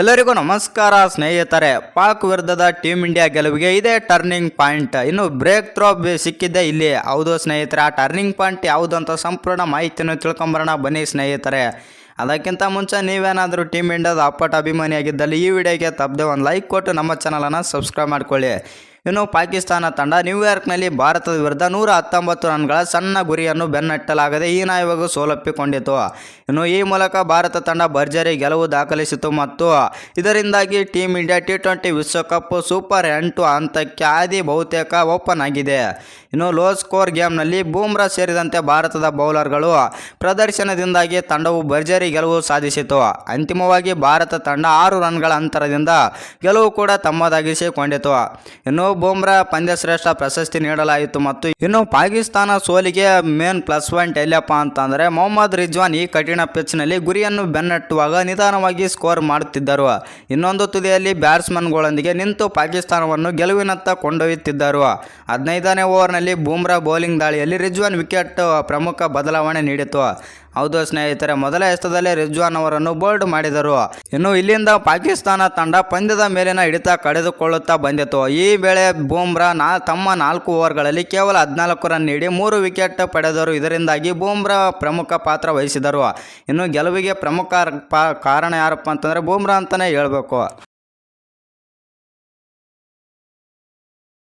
ಎಲ್ಲರಿಗೂ ನಮಸ್ಕಾರ, ಸ್ನೇಹಿತರೆ. ಪಾಕ್ ವಿರುದ್ಧದ ಟೀಮ್ ಇಂಡಿಯಾ ಗೆಲುವಿಗೆ ಇದೇ ಟರ್ನಿಂಗ್ ಪಾಯಿಂಟ್ ಇನ್ನು ಬ್ರೇಕ್ ಥ್ರೋ ಸಿಕ್ಕಿದ್ದೆ ಇಲ್ಲಿ. ಹೌದು ಸ್ನೇಹಿತರೆ, ಆ ಟರ್ನಿಂಗ್ ಪಾಯಿಂಟ್ ಯಾವುದು ಅಂತ ಸಂಪೂರ್ಣ ಮಾಹಿತಿಯನ್ನು ತಿಳ್ಕೊಂಬರೋಣ. ಬನ್ನಿ ಸ್ನೇಹಿತರೆ. ಅದಕ್ಕಿಂತ ಮುಂಚೆ ನೀವೇನಾದರೂ ಟೀಮ್ ಇಂಡಿಯಾದ ಅಪ್ಪಟ ಅಭಿಮಾನಿಯಾಗಿದ್ದಲ್ಲಿ ಈ ವಿಡಿಯೋಗೆ ತಪ್ಪದೆ ಒಂದು ಲೈಕ್ ಕೊಟ್ಟು ನಮ್ಮ ಚಾನಲನ್ನು ಸಬ್ಸ್ಕ್ರೈಬ್ ಮಾಡ್ಕೊಳ್ಳಿ. ಇನ್ನು ಪಾಕಿಸ್ತಾನ ತಂಡ ನ್ಯೂಯಾರ್ಕ್ನಲ್ಲಿ ಭಾರತದ ವಿರುದ್ಧ ನೂರ ಹತ್ತೊಂಬತ್ತು ರನ್ಗಳ ಸಣ್ಣ ಗುರಿಯನ್ನು ಬೆನ್ನಟ್ಟಲಾಗದೆ ಈ ನಾಯವಾಗ ಸೋಲಪ್ಪಿಕೊಂಡಿತು. ಇನ್ನು ಈ ಮೂಲಕ ಭಾರತ ತಂಡ ಭರ್ಜರಿ ಗೆಲುವು ದಾಖಲಿಸಿತು ಮತ್ತು ಇದರಿಂದಾಗಿ ಟೀಮ್ ಇಂಡಿಯಾ ಟಿ ಟ್ವೆಂಟಿ ವಿಶ್ವಕಪ್ ಸೂಪರ್ ಎಂಟು ಹಂತಕ್ಕೆ ಆದಿ ಬಹುತೇಕ ಓಪನ್ ಆಗಿದೆ. ಇನ್ನು ಲೋ ಸ್ಕೋರ್ ಗೇಮ್ನಲ್ಲಿ ಬೂಮ್ರಾ ಸೇರಿದಂತೆ ಭಾರತದ ಬೌಲರ್ಗಳು ಪ್ರದರ್ಶನದಿಂದಾಗಿ ತಂಡವು ಭರ್ಜರಿ ಗೆಲುವು ಸಾಧಿಸಿತು. ಅಂತಿಮವಾಗಿ ಭಾರತ ತಂಡ ಆರು ರನ್ಗಳ ಅಂತರದಿಂದ ಗೆಲುವು ಕೂಡ ತಮ್ಮದಾಗಿಸಿಕೊಂಡಿತು. ಇನ್ನು ಬೂಮ್ರಾ ಪಂದ್ಯಶ್ರೇಷ್ಠ ಪ್ರಶಸ್ತಿ ನೀಡಲಾಯಿತು ಮತ್ತು ಇನ್ನು ಪಾಕಿಸ್ತಾನ ಸೋಲಿಗೆ ಮೇನ್ ಪ್ಲಸ್ ಪಾಯಿಂಟ್ ಎಲ್ಲಪ್ಪ ಅಂತಂದರೆ ಮೊಹಮ್ಮದ್ ರಿಜ್ವಾನ್ ಈ ಕಠಿಣ ಪಿಚ್ನಲ್ಲಿ ಗುರಿಯನ್ನು ಬೆನ್ನಟ್ಟುವಾಗ ನಿಧಾನವಾಗಿ ಸ್ಕೋರ್ ಮಾಡುತ್ತಿದ್ದರು. ಇನ್ನೊಂದು ತುದಿಯಲ್ಲಿ ಬ್ಯಾಟ್ಸ್ಮನ್ಗಳೊಂದಿಗೆ ನಿಂತು ಪಾಕಿಸ್ತಾನವನ್ನು ಗೆಲುವಿನತ್ತ ಕೊಂಡೊಯ್ಯುತ್ತಿದ್ದರು. ಹದಿನೈದನೇ ಓವರ್ನಲ್ಲಿ ಬೂಮ್ರಾ ಬೌಲಿಂಗ್ ದಾಳಿಯಲ್ಲಿ ರಿಜ್ವಾನ್ ವಿಕೆಟ್ ಪ್ರಮುಖ ಬದಲಾವಣೆ ನೀಡಿತು ಹೌದು ಸ್ನೇಹಿತರೆ, ಮೊದಲ ಎಸ್ತದಲ್ಲೇ ರಿಜ್ವಾನ್ ಅವರನ್ನು ಬೋಲ್ಡ್ ಮಾಡಿದರು. ಇನ್ನು ಇಲ್ಲಿಂದ ಪಾಕಿಸ್ತಾನ ತಂಡ ಪಂದ್ಯದ ಮೇಲಿನ ಹಿಡಿತ ಕಳೆದುಕೊಳ್ಳುತ್ತಾ ಬಂದಿತು ಈ ವೇಳೆ ಬೂಮ್ರಾ ನಾ, ತಮ್ಮ ನಾಲ್ಕು ಓವರ್ಗಳಲ್ಲಿ ಕೇವಲ ಹದಿನಾಲ್ಕು ರನ್ ನೀಡಿ ಮೂರು ವಿಕೆಟ್ ಪಡೆದರು. ಇದರಿಂದಾಗಿ ಬೂಮ್ರಾ ಪ್ರಮುಖ ಪಾತ್ರ ವಹಿಸಿದರು. ಇನ್ನು ಗೆಲುವಿಗೆ ಪ್ರಮುಖ ಕಾರಣ ಯಾರಪ್ಪ ಅಂತಂದರೆ ಬೂಮ್ರಾ ಅಂತಲೇ ಹೇಳಬೇಕು.